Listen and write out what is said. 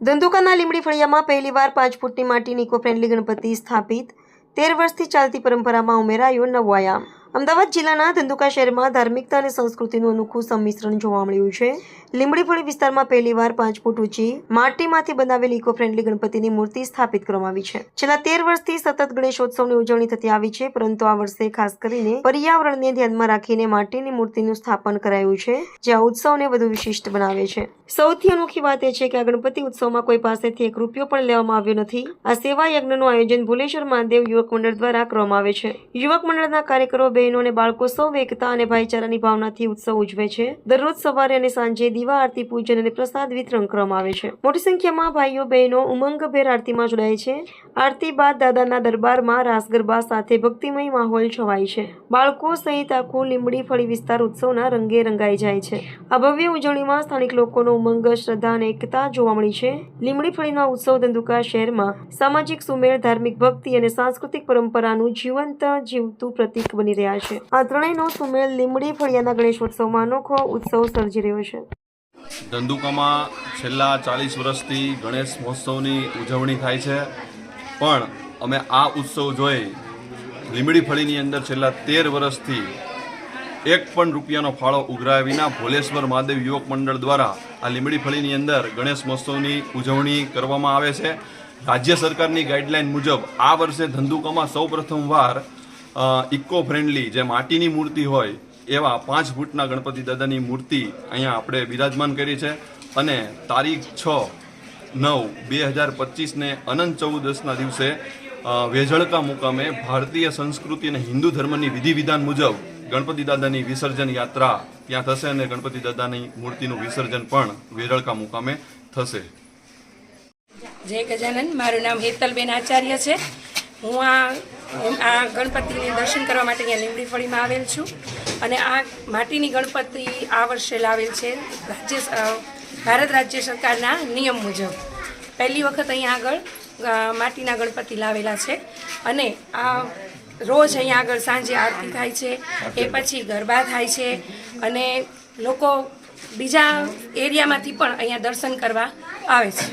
ધંધુકાના લીમડી ફળિયામાં પહેલીવાર પાંચ ફૂટની માટીની ઇકો ફ્રેન્ડલી ગણપતિ સ્થાપિત. તેર વર્ષથી ચાલતી પરંપરામાં ઉમેરાયો નવો આયામ. અમદાવાદ જિલ્લાના ધંધુકા શહેરમાં ધાર્મિકતા અને સંસ્કૃતિનું અનોખું સંમિશ્રણ જોવા મળ્યું છે. લીંબડીફળી વિસ્તારમાં પહેલીવાર પાંચ ફૂટ ઊંચી માટીમાંથી બનાવેલી ઇકો ફ્રેન્ડલી ગણપતિની મૂર્તિ સ્થાપિત કરવામાં આવી છે. છેલ્લા તેર વર્ષથી સતત ગણેશોત્સવની ઉજવણી થતી આવી છે, પરંતુ આ વર્ષે ખાસ કરીને પર્યાવરણને ધ્યાનમાં રાખીને માટીની મૂર્તિનું સ્થાપન કરાયું છે જે આ ઉત્સવને વધુ વિશિષ્ટ બનાવે છે. સૌથી અનોખી વાત એ છે કે આ ગણપતિ ઉત્સવમાં કોઈ પાસેથી એક રૂપિયો પણ લેવામાં આવ્યો નથી. આ સેવા યજ્ઞનું આયોજન ભુલેશ્વર મહાદેવ યુવક મંડળ દ્વારા કરવામાં આવે છે. યુવક મંડળના કાર્યકરો બહેનો અને બાળકો સૌ એકતા અને ભાઈચારાની ભાવનાથી ઉત્સવ ઉજવે છે. દરરોજ સવારે અને સાંજે દીવા આરતી પૂજન અને પ્રસાદ વિતરણ કરવામાં આવે છે. મોટી સંખ્યામાં ભાઈઓ, બહેનો ઉમંગભેર આરતીમાં જોડાય છે. આરતી બાદ દાદાના દરબારમાં રાસ ગરબા સાથે ભક્તિમય માહોલ છવાય છે. બાળકો સહિત આખું લીંબડી ફળી વિસ્તાર ઉત્સવના રંગે રંગાઈ જાય છે. આ ભવ્ય ઉજવણીમાં સ્થાનિક લોકોનો ઉમંગ, શ્રદ્ધા અને એકતા જોવા મળી છે. લીંબડી ફળીના ઉત્સવ ધંધુકા શહેરમાં સામાજિક સુમેળ, ધાર્મિક ભક્તિ અને સાંસ્કૃતિક પરંપરાનું જીવંત, જીવતું પ્રતીક બની રહ્યા છે. આ ત્રણેયનો સુમેળ લીમડી ફળિયાના ગણેશોત્સવમાં અનોખો ઉત્સવ સર્જી રહ્યો છે. ધંધુકામાં છેલ્લા ચાલીસ વર્ષથી ગણેશ મહોત્સવની ઉજવણી થાય છે. પણ અમે આ ઉત્સવ જોઈ લીમડી ફળીની અંદર છેલ્લા તેર વર્ષથી એક પણ રૂપિયાનો ફાળો ઉઘરાયા વિના ભોલેશ્વર મહાદેવ યુવક મંડળ દ્વારા આ લીમડી ફળીની અંદર ગણેશ મહોત્સવની ઉજવણી કરવામાં આવે છે. રાજ્ય સરકારની ગાઈડલાઈન મુજબ આ વર્ષે ધંધુકામાં સૌ પ્રથમવાર ઇકો ફ્રેન્ડલી જે માટીની મૂર્તિ હોય, એવા પાંચ ફૂટના ગણપતિ દાદાની મૂર્તિ અહીંયા આપણે બિરાજમાન કરી છે. અને તારીખ છ નવ બે હજાર પચીસને અનંત ચૌદસના દિવસે વેજળકા મુકામે ભારતીય સંસ્કૃતિ અને હિન્દુ ધર્મની વિધિ વિધાન મુજબ ગણપતિ દાદાની વિસર્જન યાત્રા ત્યાં થશે અને ગણપતિ દાદાની મૂર્તિનું વિસર્જન પણ વેરળકા મુકામે થશે. જય ગજાનન, મારું નામ હેતલબેન આચાર્ય છે. હું આ આ ગણપતિને દર્શન કરવા માટે અહીંયા લીમડી ફળીમાં આવેલ છું. અને આ માટીની ગણપતિ આ વર્ષે લાવેલ છે. રાજ્ય ભારત રાજ્ય સરકારના નિયમ મુજબ. પહેલી વખત અહીંયા આગળ માટીના ગણપતિ લાવેલા છે. અને આ રોજ અહીંયા આગળ સાંજે આરતી થાય છે. એ પછી ગરબા થાય છે. અને લોકો બીજા એરિયામાંથી પણ અહીંયા દર્શન કરવા આવે છે.